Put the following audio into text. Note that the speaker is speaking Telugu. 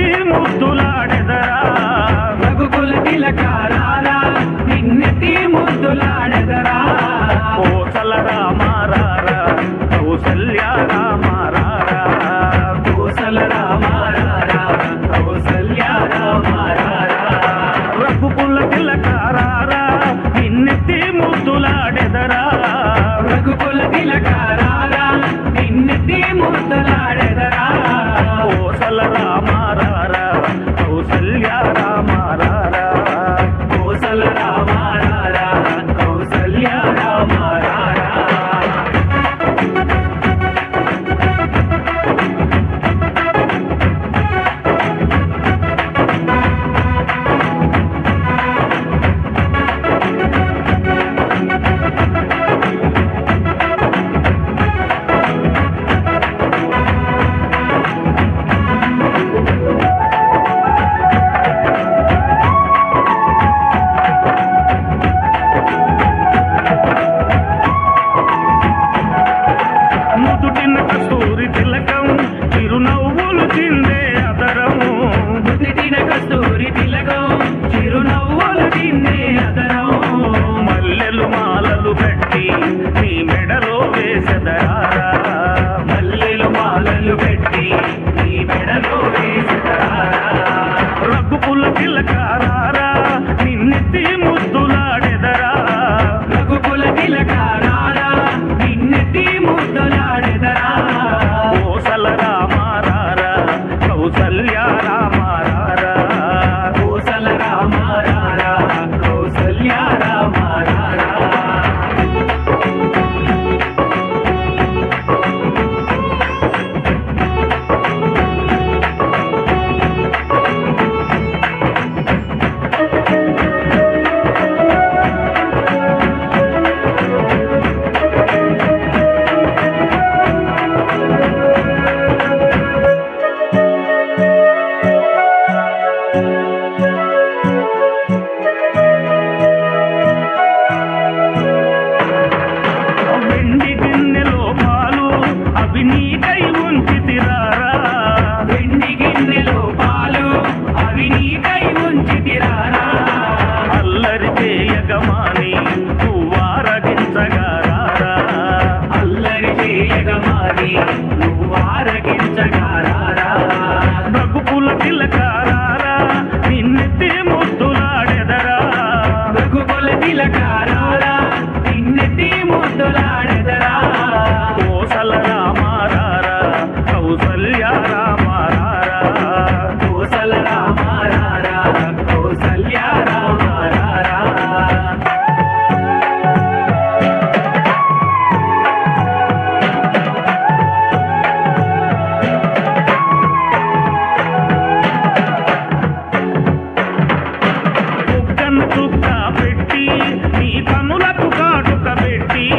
ముద్దులాడెదరా? నగుకుల తిలకారాల చిరునవ్వులు అదరము ముదిటిన కస్తూరి తిలగం. చిరునవ్వులు తిందే అదరము మల్లెలు మాలలు పెట్టి నీ మెడలో వేసెదరారా. మల్లెలు మాలలు పెట్టి నీ మెడలో వేసెదరారా. రగ్గుపుల పిల్లకారు నువ్వు ఆరగించగా Be.